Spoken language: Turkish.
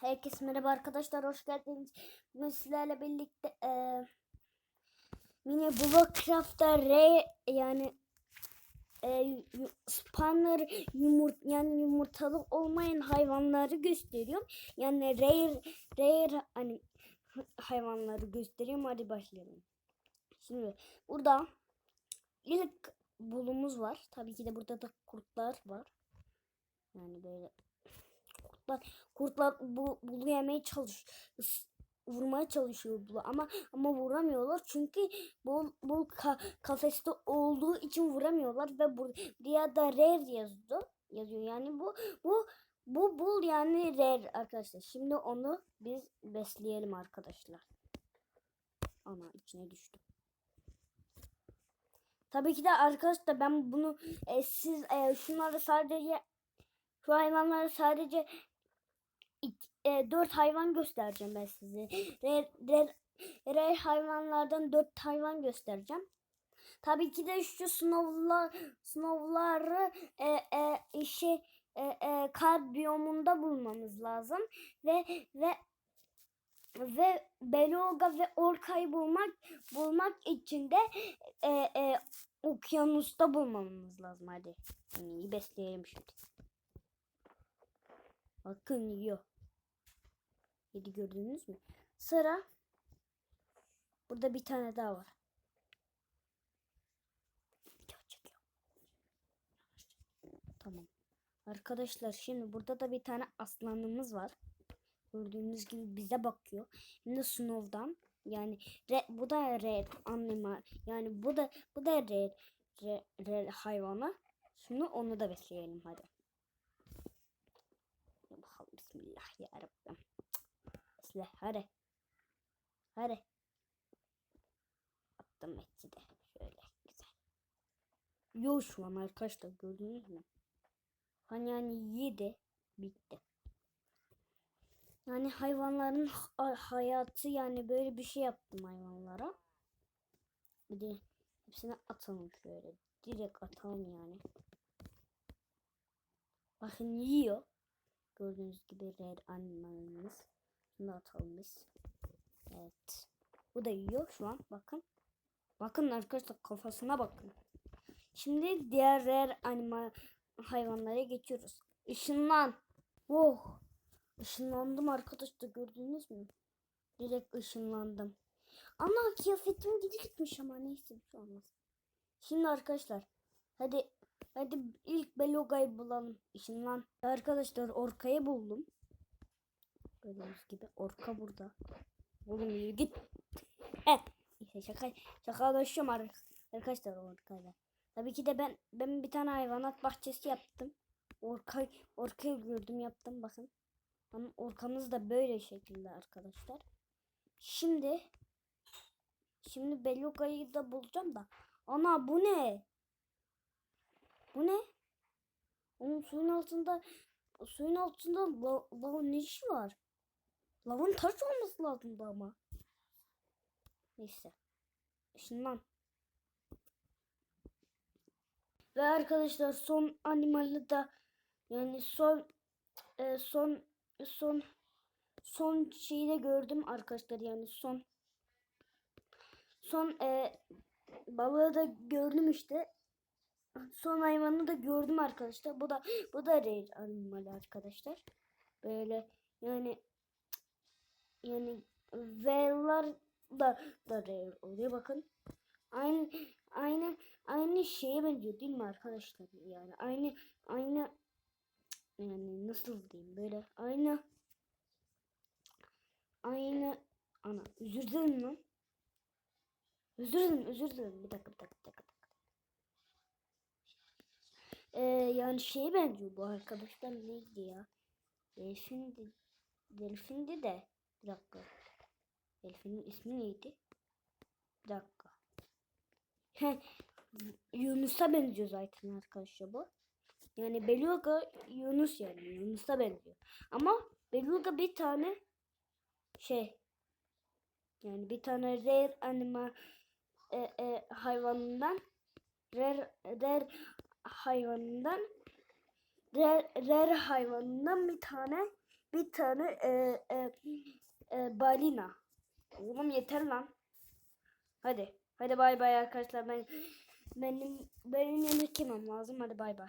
Herkese merhaba arkadaşlar hoş geldiniz. Bugün sizlerle birlikte eee mini Blockcraft'ta R yani eee yu- spawner yumurt yani yumurtalı olmayan hayvanları gösteriyorum. Yani rare rare hani hayvanları gösteriyorum. Hadi başlayalım. Şimdi burada ilk bulumuz var. Tabii ki de burada da kurtlar var. Yani böyle kurtlar kurtlar bu bulu yemeye çalış vurmaya çalışıyor bulu ama ama vuramıyorlar çünkü bul bul ka- kafeste olduğu için vuramıyorlar ve bu diye da rare yazıyor yazıyor. Yani bu bu bu bul yani rare arkadaşlar. Şimdi onu biz besleyelim arkadaşlar. Ama içine düştü Tabii ki de arkadaşlar ben bunu e, siz e, şunları sadece şu hayvanları sadece e, dört hayvan göstereceğim ben size. Rare, rare hayvanlardan dört hayvan göstereceğim. Tabii ki de şu sınavlar sınavları e, e, şey e, e, kar biyomunda bulmamız lazım ve ve ve beluga ve orkayı bulmak bulmak için de e, e, okyanusta bulmamız lazım hadi. Yani besleyelim şimdi. Bakın yiyor. Yedi gördünüz mü? Sıra. Burada bir tane daha var. Tamam. Arkadaşlar şimdi burada da bir tane aslanımız var. Gördüğünüz gibi bize bakıyor. De Snow'dan. Yani re, bu da red animal. Yani bu da bu da red, red, red hayvanı. Şimdi onu da besleyelim hadi. Bakalım bismillah ya. Besle hadi. Hadi. Attım eti de. Şöyle güzel. Yo şu an arkadaşlar gördünüz mü? Hani yani yedi. Bitti. Yani hayvanların ha- hayatı yani böyle bir şey yaptım hayvanlara. Bir de hepsini atalım şöyle. Direkt atalım yani. Bakın yiyor. Gördüğünüz gibi red animalimiz. Bunu atalım biz. Evet. Bu da yiyor şu an. Bakın. Bakın arkadaşlar kafasına bakın. Şimdi diğer rare animal hayvanlara geçiyoruz. Işınlan. Oh. Işınlandım arkadaşlar gördünüz mü? Direkt ışınlandım. Ana kıyafetim gidi gitmiş ama neyse bir şey olmaz. Şimdi arkadaşlar hadi hadi ilk Beloga'yı bulalım. Işınlan. Arkadaşlar Orka'yı buldum. Gördüğünüz gibi Orka burada. Oğlum yürü git. Eh. Neyse şaka şakalaşıyorum ar- arkadaşlar Orka'yla. Tabii ki de ben ben bir tane hayvanat bahçesi yaptım. Orka Orka'yı gördüm yaptım bakın. Ama orkamız da böyle şekilde arkadaşlar. Şimdi şimdi Beloga'yı da bulacağım da. Ana bu ne? Bu ne? Onun suyun altında suyun altında lavın ne işi var? Lavın taş olması lazımdı ama. Neyse. Işınlan. Ve arkadaşlar son animali da yani son e, son son son şeyi de gördüm arkadaşlar yani son son e, balığı da gördüm işte son hayvanı da gördüm arkadaşlar bu da bu da rare animal arkadaşlar böyle yani yani whale'lar da da rare oluyor. Bakın. Aynı aynı aynı şeye benziyor değil mi arkadaşlar? Yani aynı aynı yani nasıl diyeyim böyle? Aynı aynı ana özür dilerim lan. Özür dilerim özür dilerim. Bir dakika bir dakika, bir dakika. Ee, yani şeye benziyor bu arkadaşlar. Neydi ya? Delfindi Delfindi de bir dakika. Delfinin ismi neydi? Bir dakika. Yunus'a benziyor zaten arkadaşlar bu. Yani Beluga Yunus yani Yunus'a benziyor. Ama Beluga bir tane şey yani bir tane rare anima e, e, hayvanından rare, rare hayvanından rare, rare hayvanından bir tane bir tane e, e, e, balina. Oğlum yeter lan. Hadi. Hadi bay bay arkadaşlar. Ben benim benim yemek yemem lazım. Hadi bay bay.